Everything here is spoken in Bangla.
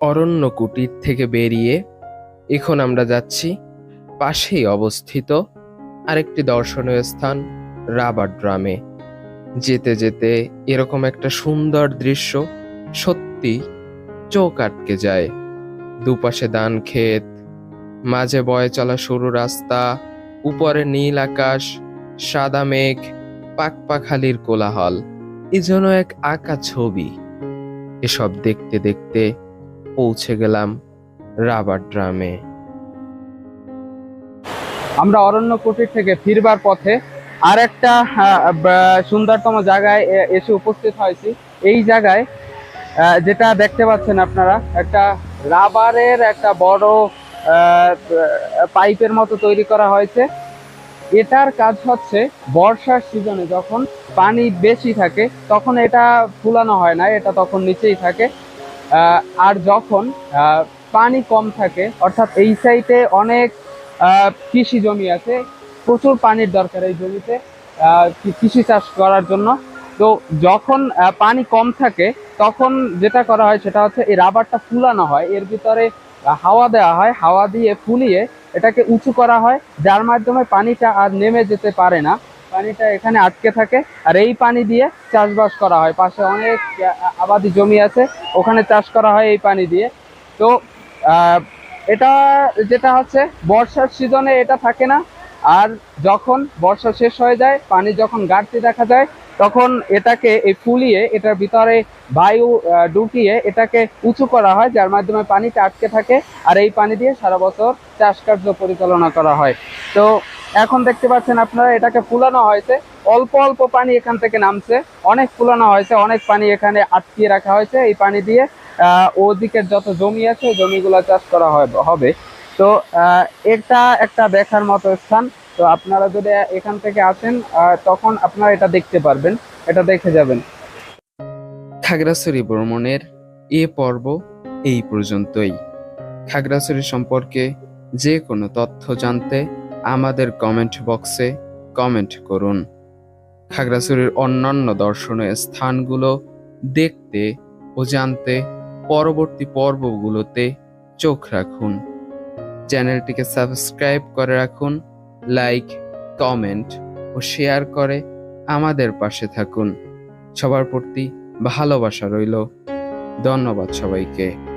অরণ্য কুটির থেকে বেরিয়ে এখন আমরা যাচ্ছি পাশেই অবস্থিত আরেকটি দর্শনীয় স্থান, রাবার ড্রামে। যেতে যেতে এরকম একটা সুন্দর দৃশ্য সত্যি চোখ আটকে যায়। দুপাশে ধান ক্ষেত, মাঝে বয়ে চলা সরু রাস্তা, উপরে নীল আকাশ, সাদা মেঘ পাকপাখালির কোলাহল, এ যেন এক আঁকা ছবি। এসব দেখতে দেখতে পৌঁছে গেলাম রাবার ড্রামে। আমরা অরণ্য কুটির থেকে ফিরবার পথে আর একটা সুন্দরতম জায়গায় এসে উপস্থিত হয়েছি। এই জায়গায় যেটা দেখতে পাচ্ছেন আপনারা, একটা রাবারের একটা বড় পাইপের মতো তৈরি করা হয়েছে। এটার কাজ হচ্ছে, বর্ষার সিজনে যখন পানি বেশি থাকে, তখন এটা ফুলানো হয় না, এটা তখন নিচেই থাকে। আর যখন পানি কম থাকে, অর্থাৎ এই সাইডে অনেক কৃষি জমি আছে, প্রচুর পানির দরকার এই জমিতে কৃষি চাষ করার জন্য। তো যখন পানি কম থাকে, তখন যেটা করা হয় সেটা হচ্ছে এই রাবারটা ফুলানো হয়, এর ভিতরে হাওয়া দেওয়া হয়, হাওয়া দিয়ে ফুলিয়ে এটাকে উঁচু করা হয়, যার মাধ্যমে পানিটা আর নেমে যেতে পারে না। পানিটা এখানে আটকে থাকে। আর এই পানি দিয়ে চাষবাস করা হয়। পাশে অনেক আবাদি জমি আছে। ওখানে চাষ করা হয় এই পানি দিয়ে। তো এটা যেটা হচ্ছে, বর্ষার সিজনে এটা থাকে না। আর যখন বর্ষা শেষ হয়ে যায়, পানি যখন ঘাটতি দেখা যায়, তখন এটাকে এই ফুলিয়ে, এটার ভিতরে বায়ু ঢুকিয়ে এটাকে উঁচু করা হয়, যার মাধ্যমে পানিটা আটকে থাকে। আর এই পানি দিয়ে সারা বছর চাষ কার্য পরিচালনা করা হয়। তো এখন দেখতে পাচ্ছেন আপনারা, এটাকে ফুলানো হয়েছে। অল্প অল্প পানি এখান থেকে নামছে। অনেক ফুলানো হয়েছে, অনেক পানি এখানে আটকিয়ে রাখা হয়েছে। এই পানি দিয়ে ওদিকের যত জমি আছে জমিগুলো চাষ করা হবে তো এটা একটা দেখার মতো স্থান। তো আপনারা যদি এখান থেকে আসেন তখন আপনারা এটা দেখতে পারবেন। এটা দেখে যাবেন। খাগড়াছড়ি ভ্রমণের এ পর্ব এই পর্যন্তই। খাগড়াছড়ি সম্পর্কে যে কোনো তথ্য জানতে আমাদের কমেন্ট বক্সে কমেন্ট করুন। খাগড়াছড়ির অন্যান্য দর্শনীয় স্থানগুলো দেখতে ও জানতে পরবর্তী পর্বগুলোতে চোখ রাখুন। চ্যানেলটিকে সাবস্ক্রাইব করে রাখুন লাইক কমেন্ট ও শেয়ার করে আমাদের পাশে থাকুন। সবার প্রতি ভালোবাসা রইল। ধন্যবাদ সবাইকে।